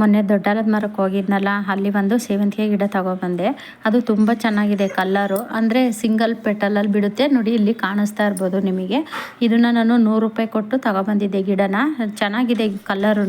ಮೊನ್ನೆ ದೊಡ್ಡಲದ ಮರಕ್ಕೆ ಹೋಗಿದ್ನಲ್ಲ, ಅಲ್ಲಿ ಬಂದು ಸೇವಂತಿಗೆ ಗಿಡ ತಗೊಬಂದೆ. ಅದು ತುಂಬ ಚೆನ್ನಾಗಿದೆ ಕಲ್ಲರು ಅಂದರೆ ಸಿಂಗಲ್ ಪೆಟಲಲ್ಲಿ ಬಿಡುತ್ತೆ. ನೋಡಿ, ಇಲ್ಲಿ ಕಾಣಿಸ್ತಾ ಇರ್ಬೋದು ನಿಮಗೆ. ಇದನ್ನು ನಾನು ನೂರು ರೂಪಾಯಿ ಕೊಟ್ಟು ತಗೊಬಂದಿದ್ದೆ ಗಿಡನ. ಚೆನ್ನಾಗಿದೆ ಕಲ್ಲರೂ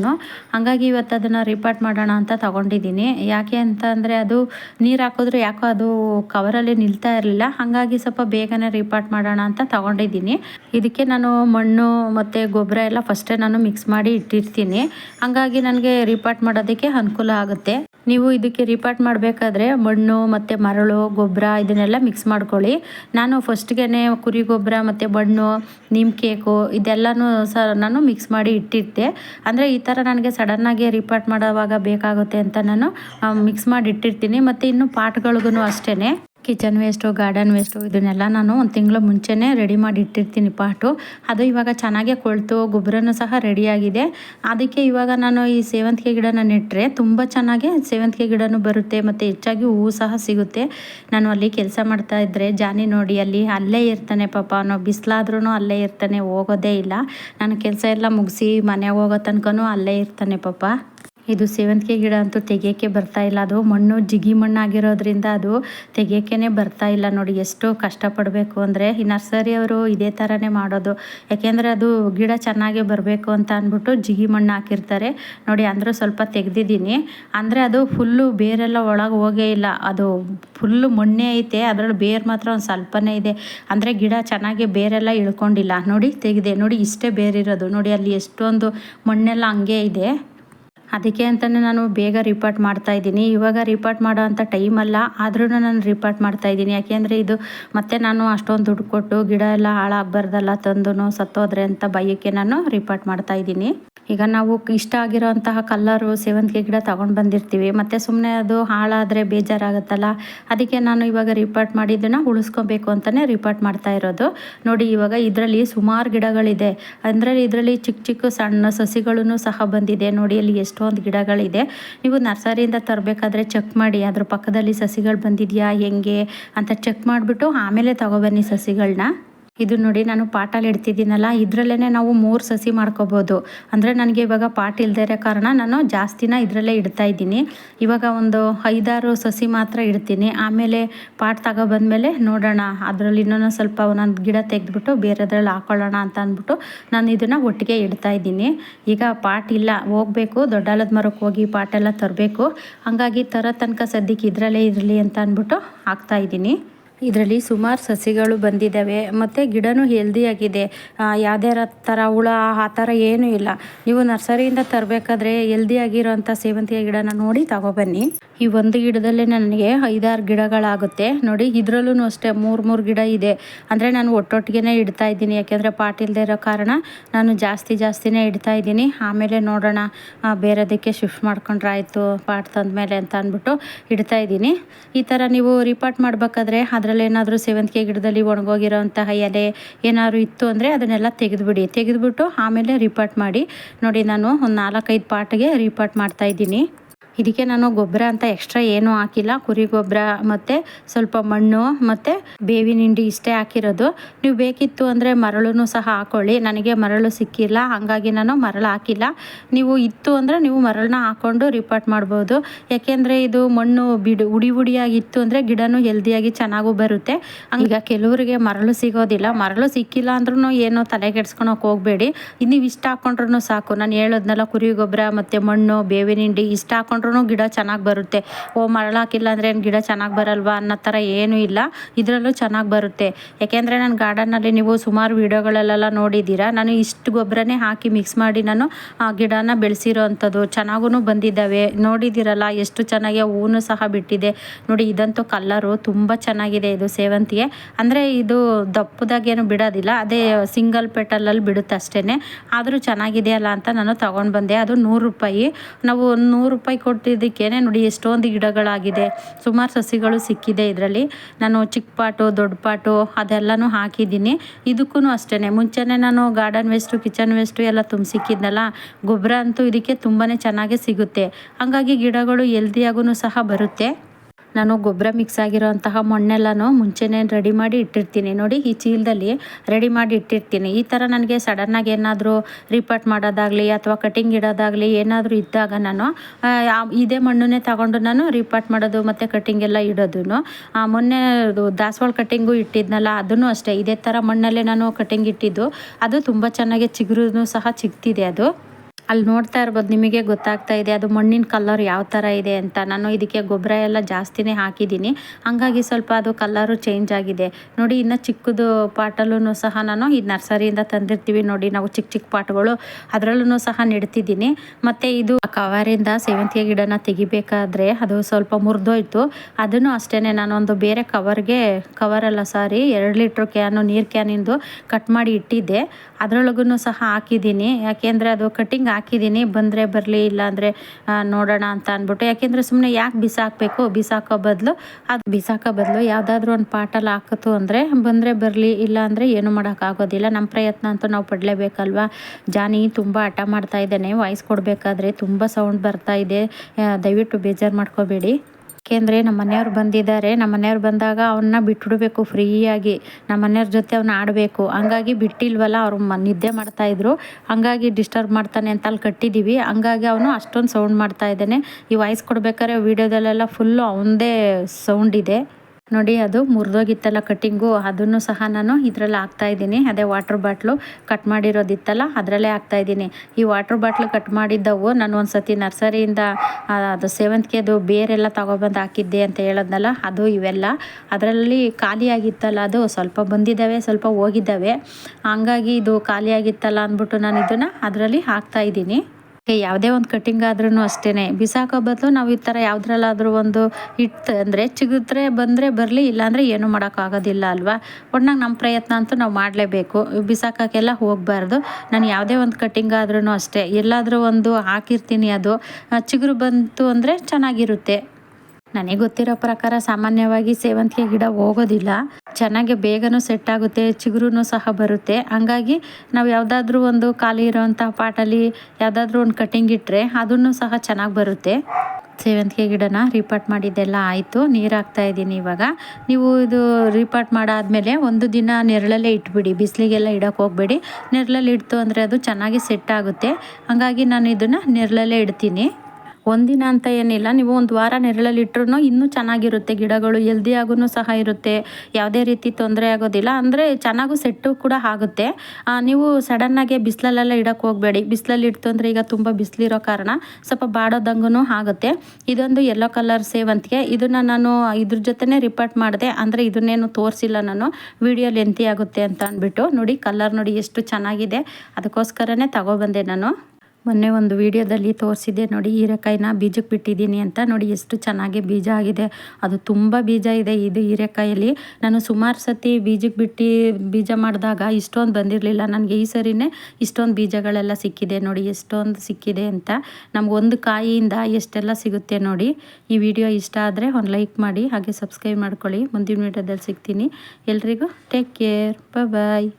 ಹಾಗಾಗಿ ಇವತ್ತು ಅದನ್ನು ರಿಪಾರ್ಟ್ ಮಾಡೋಣ ಅಂತ ತಗೊಂಡಿದ್ದೀನಿ. ಯಾಕೆ ಅಂತ ಅಂದರೆ ಅದು ನೀರು ಹಾಕಿದ್ರೆ ಯಾಕೋ ಅದು ಕವರಲ್ಲಿ ನಿಲ್ತಾ ಇರಲಿಲ್ಲ. ಹಾಗಾಗಿ ಸ್ವಲ್ಪ ಬೇಗನೆ ರಿಪಾರ್ಟ್ ಮಾಡೋಣ ಅಂತ ತಗೊಂಡಿದ್ದೀನಿ. ಇದಕ್ಕೆ ನಾನು ಮಣ್ಣು ಮತ್ತು ಗೊಬ್ಬರ ಎಲ್ಲ ಫಸ್ಟೇ ನಾನು ಮಿಕ್ಸ್ ಮಾಡಿ ಇಟ್ಟಿರ್ತೀನಿ. ಹಾಗಾಗಿ ನನಗೆ ರಿಪಾರ್ಟ್ ಮಾಡೋದಕ್ಕೆ ಅನುಕೂಲ ಆಗುತ್ತೆ. ನೀವು ಇದಕ್ಕೆ ರಿಪಾರ್ಟ್ ಮಾಡಬೇಕಾದ್ರೆ ಮಣ್ಣು ಮತ್ತು ಮರಳು, ಗೊಬ್ಬರ ಇದನ್ನೆಲ್ಲ ಮಿಕ್ಸ್ ಮಾಡ್ಕೊಳ್ಳಿ. ನಾನು ಫಸ್ಟ್ಗೆ ಕುರಿ ಗೊಬ್ಬರ ಮತ್ತು ಮಣ್ಣು ನಿಮ್ಮ ಕೇಕು ಇದೆಲ್ಲನೂ ಸಹ ನಾನು ಮಿಕ್ಸ್ ಮಾಡಿ ಇಟ್ಟಿರ್ತೆ ಅಂದರೆ ಈ ಥರ ನನಗೆ ಸಡನ್ನಾಗಿ ರಿಪಾರ್ಟ್ ಮಾಡೋವಾಗ ಬೇಕಾಗುತ್ತೆ ಅಂತ ನಾನು ಮಿಕ್ಸ್ ಮಾಡಿ ಇಟ್ಟಿರ್ತೀನಿ. ಮತ್ತು ಇನ್ನು ಪಾಟ್ಗಳಿಗೂ ಅಷ್ಟೇ ಕಿಚನ್ ವೇಸ್ಟು ಗಾರ್ಡನ್ ವೇಸ್ಟು ಇದನ್ನೆಲ್ಲ ನಾನು ಒಂದು ತಿಂಗಳು ಮುಂಚೆನೇ ರೆಡಿ ಮಾಡಿ ಇಟ್ಟಿರ್ತೀನಿ ಪಾಟು ಅದು ಇವಾಗ ಚೆನ್ನಾಗೇ ಕೊಳ್ತು, ಗೊಬ್ಬರನೂ ಸಹ ರೆಡಿಯಾಗಿದೆ ಅದಕ್ಕೆ ಇವಾಗ ನಾನು ಈ ಸೇವಂತಿಗೆ ಗಿಡನ ನೆಟ್ಟರೆ ತುಂಬ ಚೆನ್ನಾಗಿ ಸೇವಂತಿಗೆ ಗಿಡನೂ ಬರುತ್ತೆ, ಮತ್ತು ಹೆಚ್ಚಾಗಿ ಹೂವು ಸಹ ಸಿಗುತ್ತೆ. ನಾನು ಅಲ್ಲಿ ಕೆಲಸ ಮಾಡ್ತಾ ಇದ್ದರೆ ಜಾನಿ ನೋಡಿ, ಅಲ್ಲಿ ಅಲ್ಲೇ ಇರ್ತಾನೆ ಪಾಪ. ಅವನು ಬಿಸಿಲಾದ್ರೂ ಅಲ್ಲೇ ಇರ್ತಾನೆ, ಹೋಗೋದೇ ಇಲ್ಲ. ನಾನು ಕೆಲಸ ಎಲ್ಲ ಮುಗಿಸಿ ಮನೆಗೆ ಹೋಗೋ ತನಕನೂ ಅಲ್ಲೇ ಇರ್ತಾನೆ ಪಾಪ. ಇದು ಸೇವಂತಿಗೆ ಗಿಡ ಅಂತೂ ತೆಗೆಯೋಕ್ಕೆ ಬರ್ತಾ ಇಲ್ಲ. ಅದು ಮಣ್ಣು ಜಿಗಿ ಮಣ್ಣಾಗಿರೋದ್ರಿಂದ ಅದು ತೆಗೆಯೋಕ್ಕೇ ಬರ್ತಾ ಇಲ್ಲ ನೋಡಿ. ಎಷ್ಟು ಕಷ್ಟಪಡಬೇಕು ಅಂದರೆ ಈ ನರ್ಸರಿಯವರು ಇದೇ ಥರನೇ ಮಾಡೋದು. ಯಾಕೆಂದರೆ ಅದು ಗಿಡ ಚೆನ್ನಾಗಿ ಬರಬೇಕು ಅಂತ ಅಂದ್ಬಿಟ್ಟು ಜಿಗಿ ಮಣ್ಣು ಹಾಕಿರ್ತಾರೆ. ನೋಡಿ, ಅಂದರೂ ಸ್ವಲ್ಪ ತೆಗೆದಿದ್ದೀನಿ. ಅಂದರೆ ಅದು ಫುಲ್ಲು ಬೇರೆಲ್ಲ ಒಳಗೆ ಹೋಗೇ ಇಲ್ಲ. ಅದು ಫುಲ್ಲು ಮಣ್ಣೆ ಐತೆ, ಅದರಲ್ಲಿ ಬೇರು ಮಾತ್ರ ಒಂದು ಸ್ವಲ್ಪನೇ ಇದೆ. ಅಂದರೆ ಗಿಡ ಚೆನ್ನಾಗಿ ಬೇರೆಲ್ಲ ಇಳ್ಕೊಂಡಿಲ್ಲ. ನೋಡಿ, ತೆಗೆದೆ. ನೋಡಿ, ಇಷ್ಟೇ ಬೇರಿರೋದು ನೋಡಿ, ಅಲ್ಲಿ ಎಷ್ಟೊಂದು ಮಣ್ಣೆಲ್ಲ ಹಂಗೆ ಇದೆ. ಅದಕ್ಕೆ ಅಂತಲೇ ನಾನು ಬೇಗ ರಿಪೋರ್ಟ್ ಮಾಡ್ತಾ ಇದ್ದೀನಿ. ಇವಾಗ ರಿಪೋರ್ಟ್ ಮಾಡೋ ಅಂಥ ಟೈಮ್ ಅಲ್ಲ. ಆದ್ರೂ ನಾನು ರಿಪೋರ್ಟ್ ಮಾಡ್ತಾ ಇದ್ದೀನಿ. ಯಾಕೆಂದರೆ ಇದು ಮತ್ತೆ ನಾನು ಅಷ್ಟೊಂದು ದುಡ್ಡು ಕೊಟ್ಟು ಗಿಡ ಎಲ್ಲ ಹಾಳಾಗಬಾರ್ದಲ್ಲ ತಂದು ಸತ್ತೋದ್ರೆ ಅಂತ ಭಯಕ್ಕೆ ನಾನು ರಿಪೋರ್ಟ್ ಮಾಡ್ತಾ ಇದ್ದೀನಿ. ಈಗ ನಾವು ಇಷ್ಟ ಆಗಿರೋಂತಹ ಕಲ್ಲರು ಸೇವಂತಿಗೆ ಗಿಡ ತಗೊಂಡು ಬಂದಿರ್ತೀವಿ. ಮತ್ತು ಸುಮ್ಮನೆ ಅದು ಹಾಳಾದರೆ ಬೇಜಾರಾಗುತ್ತಲ್ಲ? ಅದಕ್ಕೆ ನಾನು ಇವಾಗ ರಿಪೋರ್ಟ್ ಮಾಡಿದ್ದನ್ನು ಉಳಿಸ್ಕೊಬೇಕು ಅಂತಲೇ ರಿಪಾರ್ಟ್ ಮಾಡ್ತಾ ಇರೋದು. ನೋಡಿ, ಇವಾಗ ಇದರಲ್ಲಿ ಸುಮಾರು ಗಿಡಗಳಿದೆ. ಅಂದರೆ ಇದರಲ್ಲಿ ಚಿಕ್ಕ ಚಿಕ್ಕ ಸಣ್ಣ ಸಸಿಗಳೂ ಸಹ ಬಂದಿದೆ. ನೋಡಿ, ಅಲ್ಲಿ ಎಷ್ಟೊಂದು ಗಿಡಗಳಿದೆ. ನೀವು ನರ್ಸರಿಯಿಂದ ತರಬೇಕಾದ್ರೆ ಚೆಕ್ ಮಾಡಿ. ಅದ್ರ ಪಕ್ಕದಲ್ಲಿ ಸಸಿಗಳು ಬಂದಿದೆಯಾ? ಹೆಂಗೆ? ಅಂತ ಚೆಕ್ ಮಾಡಿಬಿಟ್ಟು ಆಮೇಲೆ ತಗೊಬನ್ನಿ ಸಸಿಗಳನ್ನ ಇದು ನೋಡಿ ನಾನು ಪಾಟಲ್ಲಿ ಇಡ್ತಿದ್ದೀನಲ್ಲ ಇದರಲ್ಲೇ ನಾವು ಮೂರು ಸಸಿ ಮಾಡ್ಕೋಬೋದು. ಅಂದರೆ ನನಗೆ ಇವಾಗ ಪಾಟ್ ಇಲ್ಲದೇ ಕಾರಣ ನಾನು ಜಾಸ್ತಿನ ಇದರಲ್ಲೇ ಇಡ್ತಾ ಇದ್ದೀನಿ. ಇವಾಗ ಒಂದು ಐದಾರು ಸಸಿ ಮಾತ್ರ ಇಡ್ತೀನಿ. ಆಮೇಲೆ ಪಾಟ್ ತಗೊಬಂದ್ಮೇಲೆ ನೋಡೋಣ. ಅದರಲ್ಲಿ ಇನ್ನೊಂದು ಸ್ವಲ್ಪ ಒಂದೊಂದು ಗಿಡ ತೆಗೆದುಬಿಟ್ಟು ಬೇರೆದ್ರಲ್ಲಿ ಹಾಕೊಳ್ಳೋಣ ಅಂತ ಅಂದ್ಬಿಟ್ಟು ನಾನು ಇದನ್ನು ಒಟ್ಟಿಗೆ ಇಡ್ತಾ ಇದ್ದೀನಿ. ಈಗ ಪಾಟ್ ಇಲ್ಲ, ಹೋಗಬೇಕು, ದೊಡ್ಡಾಲದ ಮರಕ್ಕೆ ಹೋಗಿ ಪಾಟೆಲ್ಲ ತರಬೇಕು. ಹಾಗಾಗಿ ತರೋ ತನಕ ಸದ್ಯಕ್ಕೆ ಇದರಲ್ಲೇ ಇರಲಿ ಅಂತ ಅಂದ್ಬಿಟ್ಟು ಹಾಕ್ತಾಯಿದ್ದೀನಿ ಇದರಲ್ಲಿ ಸುಮಾರು ಸಸಿಗಳು ಬಂದಿದ್ದಾವೆ ಮತ್ತು ಗಿಡನೂ ಹೆಲ್ದಿಯಾಗಿದೆ ಯಾವುದೇ ಥರ ಹುಳ, ಆ ಥರ ಏನೂ ಇಲ್ಲ. ನೀವು ನರ್ಸರಿಯಿಂದ ತರಬೇಕಾದ್ರೆ ಹೆಲ್ದಿಯಾಗಿರೋಂಥ ಸೇವಂತಿಗೆ ಗಿಡನ ನೋಡಿ ತಗೊಬನ್ನಿ. ಈ ಒಂದು ಗಿಡದಲ್ಲೇ ನನಗೆ ಐದಾರು ಗಿಡಗಳಾಗುತ್ತೆ. ನೋಡಿ ಇದರಲ್ಲೂ ಅಷ್ಟೇ ಮೂರು ಮೂರು ಗಿಡ ಇದೆ. ಅಂದರೆ ನಾನು ಒಟ್ಟೊಟ್ಟಿಗೆ ಇಡ್ತಾ ಇದ್ದೀನಿ, ಯಾಕೆಂದರೆ ಪಾಟ್ ಇಲ್ಲದೆ ಇರೋ ಕಾರಣ ನಾನು ಜಾಸ್ತಿ ಜಾಸ್ತಿನೇ ಇಡ್ತಾ ಇದ್ದೀನಿ. ಆಮೇಲೆ ನೋಡೋಣ ಬೇರೆದಕ್ಕೆ ಶಿಫ್ಟ್ ಮಾಡ್ಕೊಂಡ್ರೆ ಆಯಿತು ಪಾಟ್ ತಂದಮೇಲೆ ಅಂತ ಅಂದ್ಬಿಟ್ಟು ಇಡ್ತಾ ಇದ್ದೀನಿ. ಈ ಥರ ನೀವು ರಿಪಾರ್ಟ್ ಮಾಡಬೇಕಾದ್ರೆ ಅದರಲ್ಲಿ ಏನಾದರೂ ಸೇವಂತಿಗೆ ಗಿಡದಲ್ಲಿ ಒಣಗೋಗಿರೋಂತಹ ಎಲೆ ಏನಾದರೂ ಇತ್ತು ಅಂದರೆ ಅದನ್ನೆಲ್ಲ ತೆಗೆದುಬಿಡಿ. ತೆಗೆದುಬಿಟ್ಟು ಆಮೇಲೆ ರಿಪಾರ್ಟ್ ಮಾಡಿ. ನೋಡಿ ನಾನು ಒಂದು ನಾಲ್ಕೈದು ಪಾಟ್ಗೆ ರಿಪಾರ್ಟ್ ಮಾಡ್ತಾಯಿದ್ದೀನಿ ಇದಕ್ಕೆ ನಾನು ಗೊಬ್ಬರ ಅಂತ ಎಕ್ಸ್ಟ್ರಾ ಏನೂ ಹಾಕಿಲ್ಲ. ಕುರಿ ಗೊಬ್ಬರ ಮತ್ತು ಸ್ವಲ್ಪ ಮಣ್ಣು ಮತ್ತು ಬೇವಿನ ಹಿಂಡಿ ಇಷ್ಟೇ ಹಾಕಿರೋದು. ನೀವು ಬೇಕಿತ್ತು ಅಂದರೆ ಮರಳು ಸಹ ಹಾಕೊಳ್ಳಿ. ನನಗೆ ಮರಳು ಸಿಕ್ಕಿಲ್ಲ. ಹಾಗಾಗಿ ನಾನು ಮರಳು ಹಾಕಿಲ್ಲ. ನೀವು ಇತ್ತು ಅಂದರೆ ನೀವು ಮರಳನ್ನ ಹಾಕ್ಕೊಂಡು ರಿಪೋರ್ಟ್ ಮಾಡ್ಬೋದು. ಯಾಕೆಂದರೆ ಇದು ಮಣ್ಣು ಬಿಡು, ಉಡಿ ಉಡಿಯಾಗಿತ್ತು ಅಂದರೆ ಗಿಡನೂ ಹೆಲ್ದಿಯಾಗಿ ಚೆನ್ನಾಗೂ ಬರುತ್ತೆ. ಈಗ ಕೆಲವರಿಗೆ ಮರಳು ಸಿಗೋದಿಲ್ಲ. ಮರಳು ಸಿಕ್ಕಿಲ್ಲ ಅಂದ್ರೂ ಏನೋ ತಲೆ ಕೆಡ್ಸ್ಕೊಳಕ್ಕೆ ಹೋಗಬೇಡಿ. ನೀವು ಇಷ್ಟ ಹಾಕ್ಕೊಂಡ್ರೂ ಸಾಕು. ನಾನು ಹೇಳೋದ್ನಲ್ಲ ಕುರಿ ಗೊಬ್ಬರ ಮತ್ತು ಮಣ್ಣು, ಬೇವಿನ ಹಿಂಡಿ ಇಷ್ಟ ಹಾಕೊಂಡ್ರು ಗಿಡ ಚೆನ್ನಾಗಿ ಬರುತ್ತೆ. ಓ, ಮರಳು ಹಾಕಿಲ್ಲ ಅಂದರೆ ಏನು ಗಿಡ ಚೆನ್ನಾಗಿ ಬರಲ್ವಾ ಅನ್ನೋ ಥರ ಏನೂ ಇಲ್ಲ. ಇದರಲ್ಲೂ ಚೆನ್ನಾಗಿ ಬರುತ್ತೆ. ಯಾಕೆಂದರೆ ನಾನು ಗಾರ್ಡನ್ನಲ್ಲಿ ನೀವು ಸುಮಾರು ವೀಡಿಯೋಗಳಲ್ಲೆಲ್ಲ ನೋಡಿದ್ದೀರಾ. ನಾನು ಇಷ್ಟು ಗೊಬ್ಬರನೇ ಹಾಕಿ ಮಿಕ್ಸ್ ಮಾಡಿ ನಾನು ಆ ಗಿಡನ ಬೆಳೆಸಿರೋ ಅಂಥದ್ದು. ಚೆನ್ನಾಗೂ ಬಂದಿದ್ದಾವೆ. ನೋಡಿದ್ದೀರಲ್ಲ, ಎಷ್ಟು ಚೆನ್ನಾಗಿ ಹೂವು ಸಹ ಬಿಟ್ಟಿದೆ. ನೋಡಿ, ಇದಂತೂ ಕಲ್ಲರು. ತುಂಬ ಚೆನ್ನಾಗಿದೆ ಇದು ಸೇವಂತಿಗೆ. ಅಂದರೆ ಇದು ದಪ್ಪದಾಗೇನು ಬಿಡೋದಿಲ್ಲ. ಅದೇ ಸಿಂಗಲ್ ಪೆಟಲಲ್ಲಿ ಬಿಡುತ್ತೆ ಅಷ್ಟೇ ಆದರೂ ಚೆನ್ನಾಗಿದೆಯಲ್ಲ ಅಂತ ನಾನು ತೊಗೊಂಡು ಬಂದೆ. ಅದು ನೂರು ರೂಪಾಯಿ. ನಾವು ನೂರು ರೂಪಾಯಿ ಕೊಟ್ಟು ಕೊಟ್ಟಿದ್ದಕ್ಕೇನೆ ನೋಡಿ ಎಷ್ಟೊಂದು ಗಿಡಗಳಾಗಿದೆ. ಸುಮಾರು ಸಸಿಗಳು ಸಿಕ್ಕಿದೆ ಇದರಲ್ಲಿ. ನಾನು ಚಿಕ್ಕ ಪಾಟು, ದೊಡ್ಡ ಪಾಟು ಅದೆಲ್ಲನೂ ಹಾಕಿದ್ದೀನಿ. ಇದಕ್ಕೂ ಅಷ್ಟೇ ಮುಂಚೆನೇ ನಾನು ಗಾರ್ಡನ್ ವೇಸ್ಟು ಕಿಚನ್ ವೇಸ್ಟು ಎಲ್ಲ ಸಿಕ್ಕಿದ್ನಲ್ಲ ಗೊಬ್ಬರ ಅಂತೂ ಇದಕ್ಕೆ ತುಂಬಾ ಚೆನ್ನಾಗೇ ಸಿಗುತ್ತೆ. ಹಾಗಾಗಿ ಗಿಡಗಳು ಎಲ್ದಿಯಾಗೂ ಸಹ ಬರುತ್ತೆ. ನಾನು ಗೊಬ್ಬರ ಮಿಕ್ಸ್ ಆಗಿರೋಂತಹ ಮಣ್ಣೆಲ್ಲನೂ ಮುಂಚೆನೇ ರೆಡಿ ಮಾಡಿ ಇಟ್ಟಿರ್ತೀನಿ. ನೋಡಿ, ಈ ಚೀಲದಲ್ಲಿ ರೆಡಿ ಮಾಡಿ ಇಟ್ಟಿರ್ತೀನಿ. ಈ ಥರ ನನಗೆ ಸಡನ್ನಾಗಿ ಏನಾದರೂ ರಿಪಾರ್ಟ್ ಮಾಡೋದಾಗಲಿ ಅಥವಾ ಕಟಿಂಗ್ ಇಡೋದಾಗಲಿ ಏನಾದರೂ ಇದ್ದಾಗ ನಾನು ಇದೇ ಮಣ್ಣನ್ನೇ ತಗೊಂಡು ನಾನು ರಿಪಾರ್ಟ್ ಮಾಡೋದು ಮತ್ತು ಕಟಿಂಗ್ ಎಲ್ಲ ಇಡೋದು ಮೊನ್ನೆ ದಾಸವಾಳ ಕಟಿಂಗು ಇಟ್ಟಿದ್ನಲ್ಲ ಅದನ್ನು ಅಷ್ಟೇ. ಇದೇ ಥರ ಮಣ್ಣಲ್ಲೇ ನಾನು ಕಟಿಂಗ್ ಇಟ್ಟಿದ್ದು. ಅದು ತುಂಬ ಚೆನ್ನಾಗಿ ಚಿಗುರು ಸಹ ಚಿಗ್ತಿದೆ ಅದು. ಅಲ್ಲಿ ನೋಡ್ತಾ ಇರ್ಬೋದು, ನಿಮಗೆ ಗೊತ್ತಾಗ್ತಾ ಇದೆ ಅದು ಮಣ್ಣಿನ ಕಲರ್ ಯಾವ ಥರ ಇದೆ ಅಂತ. ನಾನು ಇದಕ್ಕೆ ಗೊಬ್ಬರ ಎಲ್ಲ ಜಾಸ್ತಿನೇ ಹಾಕಿದ್ದೀನಿ. ಹಂಗಾಗಿ ಸ್ವಲ್ಪ ಅದು ಕಲರು ಚೇಂಜ್ ಆಗಿದೆ. ನೋಡಿ, ಇನ್ನು ಚಿಕ್ಕದು ಪಾಟಲ್ಲೂ ಸಹ ನಾನು ಈ ನರ್ಸರಿಯಿಂದ ತಂದಿರ್ತೀವಿ ನೋಡಿ, ನಾವು ಚಿಕ್ಕ ಚಿಕ್ಕ ಪಾಟ್ಗಳು ಅದರಲ್ಲೂ ಸಹ ನೆಡ್ತಿದ್ದೀನಿ. ಮತ್ತು ಇದು ಕವರಿಂದ ಸೇವಂತಿಗೆ ಗಿಡನ ತೆಗಿಬೇಕಾದ್ರೆ ಅದು ಸ್ವಲ್ಪ ಮುರಿದೋಯ್ತು. ಅದನ್ನು ಅಷ್ಟೇ ನಾನೊಂದು ಬೇರೆ ಕವರ್ಗೆ ಕವರಲ್ಲ ಸಾರಿ ಎರಡು ಲೀಟ್ರ್ ಕ್ಯಾನು ನೀರು ಕ್ಯಾನಿಂದು ಕಟ್ ಮಾಡಿ ಇಟ್ಟಿದ್ದೆ. ಅದರೊಳಗೂ ಸಹ ಹಾಕಿದ್ದೀನಿ. ಯಾಕೆಂದರೆ ಅದು ಕಟಿಂಗ್ ಹಾಕಿದ್ದೀನಿ, ಬಂದರೆ ಬರಲಿ, ಇಲ್ಲಾಂದರೆ ನೋಡೋಣ ಅಂತ ಅಂದ್ಬಿಟ್ಟು. ಯಾಕೆಂದರೆ ಸುಮ್ಮನೆ ಯಾಕೆ ಬಿಸಾಕಬೇಕು? ಬಿಸಾಕೋ ಬದಲು, ಅದು ಬಿಸಾಕೋ ಬದಲು ಯಾವುದಾದ್ರೂ ಒಂದು ಪಾಟಲ್ಲಿ ಹಾಕಿತು ಅಂದರೆ ಬಂದರೆ ಬರಲಿ, ಇಲ್ಲಾಂದರೆ ಏನು ಮಾಡೋಕ್ಕಾಗೋದಿಲ್ಲ ನಮ್ಮ ಪ್ರಯತ್ನ ಅಂತೂ ನಾವು ಪಡಲೇಬೇಕಲ್ವಾ? ಜಾನಿ ತುಂಬ ಹಠ ಮಾಡ್ತಾ ಇದ್ದಾನೆ ವಾಯ್ಸ್ ಕೊಡಬೇಕಾದ್ರೆ ತುಂಬ ಸೌಂಡ್ ಬರ್ತಾ ಇದೆ. ದಯವಿಟ್ಟು ಬೇಜಾರು ಮಾಡ್ಕೋಬೇಡಿ. ಏಕೆಂದರೆ ನಮ್ಮ ಮನೆಯವ್ರು ಬಂದಿದ್ದಾರೆ. ನಮ್ಮ ಮನೆಯವ್ರು ಬಂದಾಗ ಅವನ್ನ ಬಿಟ್ಬಿಡಬೇಕು ಫ್ರೀಯಾಗಿ. ನಮ್ಮ ಮನೆಯವ್ರ ಜೊತೆ ಅವ್ನ ಆಡಬೇಕು. ಹಂಗಾಗಿ ಬಿಟ್ಟಿಲ್ವಲ್ಲ, ಅವ್ರು ಮ, ನಿದ್ದೆ ಮಾಡ್ತಾಯಿದ್ರು ಹಂಗಾಗಿ ಡಿಸ್ಟರ್ಬ್ ಮಾಡ್ತಾನೆ ಅಂತ ಅಲ್ಲಿ ಕಟ್ಟಿದ್ದೀವಿ ಹಂಗಾಗಿ ಅವನು ಅಷ್ಟೊಂದು ಸೌಂಡ್ ಮಾಡ್ತಾಯಿದ್ದಾನೆ ಈ ವಾಯ್ಸ್ ಕೊಡ್ಬೇಕಾದ್ರೆ ವೀಡಿಯೋದಲ್ಲೆಲ್ಲ ಫುಲ್ಲು ಅವನದೇ ಸೌಂಡ್ ಇದೆ. ನೋಡಿ, ಅದು ಮುರಿದೋಗಿತ್ತಲ್ಲ ಕಟ್ಟಿಂಗು ಅದನ್ನು ಸಹ ನಾನು ಇದರಲ್ಲಿ ಹಾಕ್ತಾ ಇದ್ದೀನಿ. ಅದೇ ವಾಟ್ರ್ ಬಾಟ್ಲು ಕಟ್ ಮಾಡಿರೋದಿತ್ತಲ್ಲ, ಅದರಲ್ಲೇ ಹಾಕ್ತಾ ಇದ್ದೀನಿ. ಈ ವಾಟ್ರ್ ಬಾಟ್ಲು ಕಟ್ ಮಾಡಿದ್ದವು. ನಾನು ಒಂದು ಸತಿ ನರ್ಸರಿಯಿಂದ ಅದು ಸೇವಂತಿಗೆದು ಬೇರೆಲ್ಲ ತಗೊಬಂದು ಹಾಕಿದ್ದೆ ಅಂತ ಹೇಳೋದ್ನಲ್ಲ, ಅದು ಇವೆಲ್ಲ. ಅದರಲ್ಲಿ ಖಾಲಿಯಾಗಿತ್ತಲ್ಲ ಅದು. ಸ್ವಲ್ಪ ಬಂದಿದ್ದಾವೆ, ಸ್ವಲ್ಪ ಹೋಗಿದ್ದಾವೆ. ಹಂಗಾಗಿ ಇದು ಖಾಲಿಯಾಗಿತ್ತಲ್ಲ ಅಂದ್ಬಿಟ್ಟು ನಾನು ಇದನ್ನು ಅದರಲ್ಲಿ ಹಾಕ್ತಾ ಇದ್ದೀನಿ. ಯಾವುದೇ ಒಂದು ಕಟಿಂಗ್ ಆದ್ರೂ ಅಷ್ಟೇ ಬಿಸಾಕೋ ಬದಲು ನಾವು ಈ ಥರ ಯಾವುದ್ರಲ್ಲಾದ್ರೂ ಒಂದು ಇಟ್ಟು ಅಂದರೆ ಚಿಗಿದ್ರೆ ಬಂದರೆ ಬರಲಿ, ಇಲ್ಲಾಂದರೆ ಏನು ಮಾಡೋಕ್ಕಾಗೋದಿಲ್ಲ ಅಲ್ವಾ? ಒಟ್ನಾಗ ನಮ್ಮ ಪ್ರಯತ್ನ ಅಂತೂ ನಾವು ಮಾಡಲೇಬೇಕು. ಬಿಸಾಕೋಕ್ಕೆಲ್ಲ ಹೋಗಬಾರ್ದು. ನಾನು ಯಾವುದೇ ಒಂದು ಕಟಿಂಗ್ ಆದ್ರೂ ಅಷ್ಟೇ. ಎಲ್ಲಾದರೂ ಒಂದು ಹಾಕಿರ್ತೀನಿ ಅದು. ಚಿಗುರು ಬಂತು ಅಂದರೆ ಚೆನ್ನಾಗಿರುತ್ತೆ. ನನಗೆ ಗೊತ್ತಿರೋ ಪ್ರಕಾರ ಸಾಮಾನ್ಯವಾಗಿ ಸೇವಂತಿಗೆ ಗಿಡ ಹೋಗೋದಿಲ್ಲ. ಚೆನ್ನಾಗಿ ಬೇಗನೂ ಸೆಟ್ ಆಗುತ್ತೆ ಚಿಗುರು ಸಹ ಬರುತ್ತೆ. ಹಂಗಾಗಿ ನಾವು ಯಾವುದಾದ್ರೂ ಒಂದು ಖಾಲಿ ಇರೋವಂಥ ಪಾಟಲ್ಲಿ ಯಾವುದಾದ್ರೂ ಒಂದು ಕಟಿಂಗ್ ಇಟ್ಟರೆ ಅದನ್ನು ಸಹ ಚೆನ್ನಾಗಿ ಬರುತ್ತೆ. ಸೇವಂತಿಗೆ ಗಿಡನ ರೀಪಾಟ್ ಮಾಡಿದ್ದೆಲ್ಲ ಆಯಿತು, ನೀರು ಹಾಕ್ತಾ ಇದ್ದೀನಿ ಇವಾಗ. ನೀವು ಇದು ರೀಪಾಟ್ ಮಾಡಾದಮೇಲೆ ಒಂದು ದಿನ ನೆರಳಲ್ಲೇ ಇಟ್ಬಿಡಿ, ಬಿಸಿಲಿಗೆಲ್ಲ ಇಡೋಕ್ಕೆ ಹೋಗಬೇಡಿ. ನೆರಳಲ್ಲಿ ಇಡ್ತು ಅಂದರೆ ಅದು ಚೆನ್ನಾಗಿ ಸೆಟ್ ಆಗುತ್ತೆ. ಹಾಗಾಗಿ ನಾನು ಇದನ್ನು ನೆರಳಲ್ಲೇ ಇಡ್ತೀನಿ. ಒಂದಿನ ಅಂತ ಏನಿಲ್ಲ. ನೀವು ಒಂದು ವಾರ ನೆರಳಲ್ಲಿ ಇಟ್ಟರು ಇನ್ನೂ ಚೆನ್ನಾಗಿರುತ್ತೆ. ಗಿಡಗಳು ಎಲ್ದಿ ಆಗೂ ಸಹ ಇರುತ್ತೆ. ಯಾವುದೇ ರೀತಿ ತೊಂದರೆ ಆಗೋದಿಲ್ಲ. ಅಂದರೆ ಚೆನ್ನಾಗೂ ಸೆಟ್ಟು ಕೂಡ ಆಗುತ್ತೆ. ನೀವು ಸಡನ್ನಾಗೆ ಬಿಸಿಲಲ್ಲೆಲ್ಲ ಇಡೋಕ್ಕೆ ಹೋಗಬೇಡಿ. ಬಿಸಿಲಲ್ಲಿ ಇಡ್ತು ಅಂದರೆ ಈಗ ತುಂಬ ಬಿಸಿಲಿರೋ ಕಾರಣ ಸ್ವಲ್ಪ ಬಾಡೋದಂಗೂ ಆಗುತ್ತೆ. ಇದೊಂದು ಯೆಲ್ಲೋ ಕಲರ್ ಸೇವಂತಿಗೆ ಇದನ್ನು ನಾನು ಇದ್ರ ಜೊತೆನೇ ರಿಪೋರ್ಟ್ ಮಾಡಿದೆ. ಅಂದರೆ ಇದನ್ನೇನು ತೋರಿಸಿಲ್ಲ ನಾನು. ವಿಡಿಯೋ ಎಂತಿ ಆಗುತ್ತೆ ಅಂತ ಅಂದ್ಬಿಟ್ಟು ನೋಡಿ ಕಲರ್ ನೋಡಿ ಎಷ್ಟು ಚೆನ್ನಾಗಿದೆ. ಅದಕ್ಕೋಸ್ಕರನೇ ತಗೊಬಂದೆ ನಾನು. ಮೊನ್ನೆ ಒಂದು ವಿಡಿಯೋದಲ್ಲಿ ತೋರಿಸಿದ್ದೆ ನೋಡಿ, ಹೀರೆಕಾಯಿನ ಬೀಜಕ್ಕೆ ಬಿಟ್ಟಿದ್ದೀನಿ ಅಂತ ನೋಡಿ, ಎಷ್ಟು ಚೆನ್ನಾಗಿ ಬೀಜ ಆಗಿದೆ. ಅದು ತುಂಬ ಬೀಜ ಇದೆ ಇದು ಹೀರೆಕಾಯಲ್ಲಿ. ನಾನು ಸುಮಾರು ಸತಿ ಬೀಜಕ್ಕೆ ಬಿಟ್ಟು ಬೀಜ ಮಾಡಿದಾಗ ಇಷ್ಟೊಂದು ಬಂದಿರಲಿಲ್ಲ. ನನಗೆ ಈ ಸರಿನೇ ಇಷ್ಟೊಂದು ಬೀಜಗಳೆಲ್ಲ ಸಿಕ್ಕಿದೆ ನೋಡಿ, ಎಷ್ಟೊಂದು ಸಿಕ್ಕಿದೆ ಅಂತ. ನಮ್ಗೆ ಒಂದು ಕಾಯಿಯಿಂದ ಎಷ್ಟೆಲ್ಲ ಸಿಗುತ್ತೆ ನೋಡಿ, ಈ ವಿಡಿಯೋ ಇಷ್ಟ ಆದರೆ ಒಂದು ಲೈಕ್ ಮಾಡಿ, ಹಾಗೆ ಸಬ್ಸ್ಕ್ರೈಬ್ ಮಾಡ್ಕೊಳ್ಳಿ. ಮುಂದಿನ ವಿಡಿಯೋದಲ್ಲಿ ಸಿಗ್ತೀನಿ. ಎಲ್ರಿಗೂ ಟೇಕ್ ಕೇರ್ ಬಾಯ್